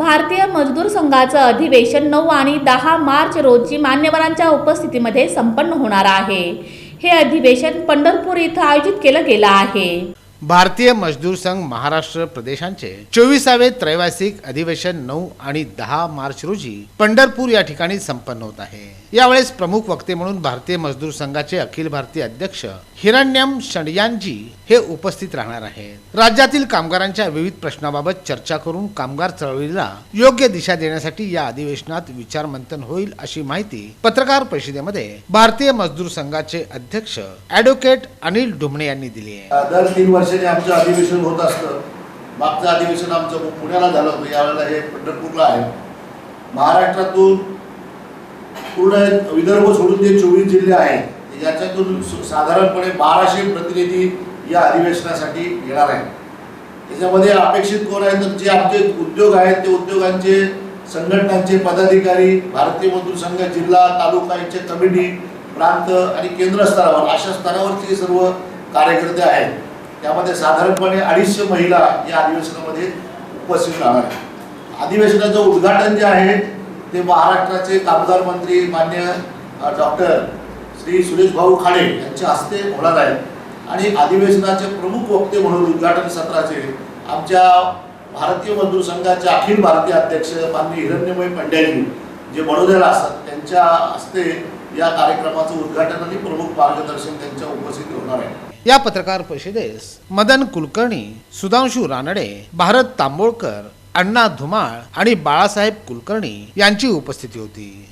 भारतीय मजदूर संघाचं अधिवेशन नऊ आणि दहा मार्च रोजी मान्यवरांच्या उपस्थितीमध्ये संपन्न होणार आहे. हे अधिवेशन पंढरपूर इथं आयोजित केलं गेलं आहे. भारतीय मजदूर संघ महाराष्ट्र प्रदेशांचे चोवीसावे त्रैवासिक अधिवेशन नऊ आणि दहा मार्च रोजी पंढरपूर या ठिकाणी संपन्न होत आहे. यावेळेस प्रमुख वक्ते म्हणून भारतीय मजदूर संघाचे अखिल भारतीय अध्यक्ष हिरण्यम शंडयानजी हे उपस्थित राहणार आहेत. राज्यातील कामगारांच्या विविध प्रश्नाबाबत चर्चा करून कामगार चळवळीला योग्य दिशा देण्यासाठी या अधिवेशनात विचारमंथन होईल अशी माहिती पत्रकार परिषदेमध्ये भारतीय मजदूर संघाचे अध्यक्ष ॲडव्होकेट अनिल डुमणे यांनी दिली आहे. दर तीन वर्षांनी आमचं अधिवेशन होत असतं. मागचं अधिवेशन आमचं पुण्याला झालं होतं. यावेळेला हे पंढरपूरला आहे. महाराष्ट्रातून पूर्ण विदर्भ सोडून जे चोवीस जिल्हे आहेत याच्यातून साधारणपणे बाराशे प्रतिनिधी या अधिवेशनासाठी येणार आहेत. त्याच्यामध्ये अपेक्षित कोण आहे तर जे आमचे उद्योग आहेत ते उद्योगांचे संघटनांचे पदाधिकारी भारतीय मजदूर संघ जिल्हा तालुका यांचे कमिटी प्रांत आणि केंद्र स्तरावर अशा स्तरावरचे सर्व कार्यकर्ते आहेत. त्यामध्ये साधारणपणे अडीचशे महिला या अधिवेशनामध्ये उपस्थित राहणार आहेत. अधिवेशनाचं उद्घाटन जे आहे ते महाराष्ट्राचे कामगार मंत्री मान्य डॉक्टर श्री सुरेश भाऊ खाडे यांच्या हस्ते होणार आहे. आणि अधिवेशनाचे प्रमुख वक्ते म्हणून उद्घाटन सत्राचे आमच्या भारतीय मजदूर संघाचे अखिल भारतीय अध्यक्ष माननीय हिरण्यमय पंड्याजी जे बडोद्याला असतात त्यांच्या हस्ते या कार्यक्रमाचं उद्घाटन आणि प्रमुख मार्गदर्शन त्यांच्या उपस्थित होणार आहे. या पत्रकार परिषदेस मदन कुलकर्णी सुधांशू रानडे भारत तांबोळकर अण्णा धुमाळ आणि बाळासाहेब कुलकर्णी यांची उपस्थिती होती.